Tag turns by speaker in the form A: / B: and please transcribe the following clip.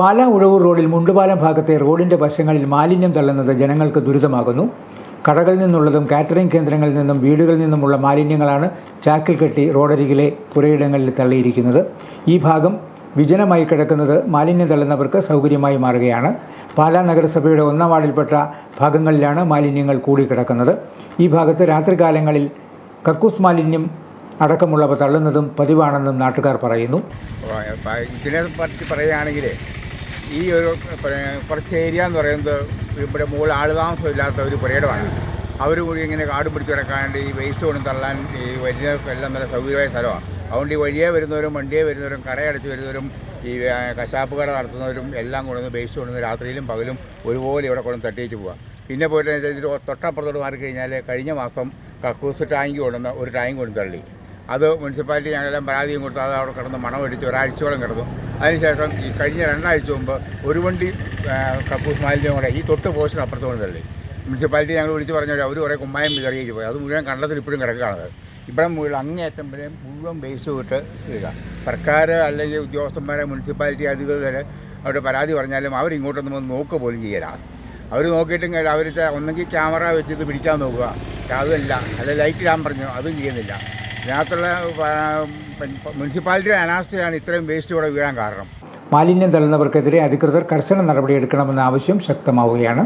A: പാലാ ഉഴവൂർ റോഡിൽ മുണ്ടുപാലം ഭാഗത്തെ റോഡിന്റെ വശങ്ങളിൽ മാലിന്യം തള്ളുന്നത് ജനങ്ങൾക്ക് ദുരിതമാകുന്നു. കടകളിൽ നിന്നുള്ളതും കാറ്ററിംഗ് കേന്ദ്രങ്ങളിൽ നിന്നും വീടുകളിൽ നിന്നുമുള്ള മാലിന്യങ്ങളാണ് ചാക്കിൽ കെട്ടി റോഡരികിലെ പുരയിടങ്ങളിൽ തള്ളിയിരിക്കുന്നത്. ഈ ഭാഗം വിജനമായി കിടക്കുന്നത് മാലിന്യം തള്ളുന്നവർക്ക് സൗകര്യമായി മാറുകയാണ്. പാലാ നഗരസഭയുടെ ഒന്നാം വാർഡിൽപ്പെട്ട ഭാഗങ്ങളിലാണ് മാലിന്യങ്ങൾ കൂടിക്കിടക്കുന്നത്. ഈ ഭാഗത്ത് രാത്രികാലങ്ങളിൽ കക്കൂസ് മാലിന്യം അടക്കമുള്ളവ തള്ളുന്നതും പതിവാണെന്നും നാട്ടുകാർ പറയുന്നു.
B: ഇതിനെ പറ്റി പറയുകയാണെങ്കിൽ ഈ ഒരു കുറച്ച് ഏരിയ എന്ന് പറയുന്നത് ഇവിടെ മുകളിൽ ആളുതാമസം ഇല്ലാത്ത ഒരു പുരയിടമാണ്. അവർ കൂടി ഇങ്ങനെ കാട് പിടിച്ചു കിടക്കാണ്ട് ഈ വേസ്റ്റ് കൊണ്ടും തള്ളാൻ ഈ വലിയ എല്ലാം നല്ല സൗകര്യമായ സ്ഥലമാണ്. അതുകൊണ്ട് ഈ വഴിയെ വരുന്നവരും വണ്ടിയെ വരുന്നവരും കടയടച്ച് വരുന്നവരും ഈ കശാപ്പ് കട നടത്തുന്നവരും എല്ലാം കൊണ്ടുവന്ന് വേസ്റ്റ് കൊണ്ടുവന്ന് രാത്രിയിലും പകലും ഒരുപോലെ ഇവിടെ കൊണ്ടുവന്ന് തട്ടിയിച്ച് പോവാം. പിന്നെ പോയിട്ട് ഇതിൽ തൊട്ടപ്പുറത്തോട്ട് മാറിക്കഴിഞ്ഞാൽ കഴിഞ്ഞ മാസം കക്കൂസ് ടാങ്ക് കൊണ്ടുവന്ന് ഒരു ടാങ്ക് കൊണ്ട് തള്ളി. അത് മുനിസിപ്പാലിറ്റി ഞങ്ങളെല്ലാം പരാതിയും കൊടുത്ത്. അത് അവിടെ കിടന്ന് മണമടിച്ച് ഒരാഴ്ചയോളം കിടന്നു. അതിനുശേഷം ഈ കഴിഞ്ഞ രണ്ടാഴ്ച മുമ്പ് ഒരു വണ്ടി കക്കൂസ് മാലിന്യം കൂടെ ഈ തൊട്ട് പോസ്റ്റിന് അപ്പുറത്ത് കൊണ്ട് തള്ളി മുനിസിപ്പാലിറ്റി ഞങ്ങൾ വിളിച്ച് പറഞ്ഞാൽ അവർ കുറേ കുമ്മായം വിതറിയിച്ച് പോയി. അത് മുഴുവൻ കണ്ടത്തിൽ ഇപ്പോഴും കിടക്കുകയാണത്. ഇവിടെ മുഴുവൻ അങ്ങേയറ്റം വരെ മുഴുവൻ വേസ്റ്റ് വിട്ട് ഇടുക. സർക്കാർ അല്ലെങ്കിൽ ഉദ്യോഗസ്ഥന്മാരെ മുനിസിപ്പാലിറ്റി അധികൃതർ അവിടെ പരാതി പറഞ്ഞാലും അവരിങ്ങോട്ടൊന്നും വന്ന് നോക്കുക പോലും ചെയ്യല. അവർ നോക്കിയിട്ടും അവർ ഒന്നെങ്കിൽ ക്യാമറ വെച്ചിട്ട് പിടിക്കാൻ നോക്കുക. അതല്ല അല്ല ലൈറ്റ് ഇടാൻ പറഞ്ഞു അതും ചെയ്യുന്നില്ല. ഇതിനകത്തുള്ള മുനിസിപ്പാലിറ്റിയുടെ അനാസ്ഥയാണ് ഇത്രയും വേസ്റ്റ് ഇവിടെ വീഴാൻ കാരണം.
A: മാലിന്യം തള്ളുന്നവർക്കെതിരെ അധികൃതർ കർശന നടപടിയെടുക്കണമെന്ന ആവശ്യം ശക്തമാവുകയാണ്.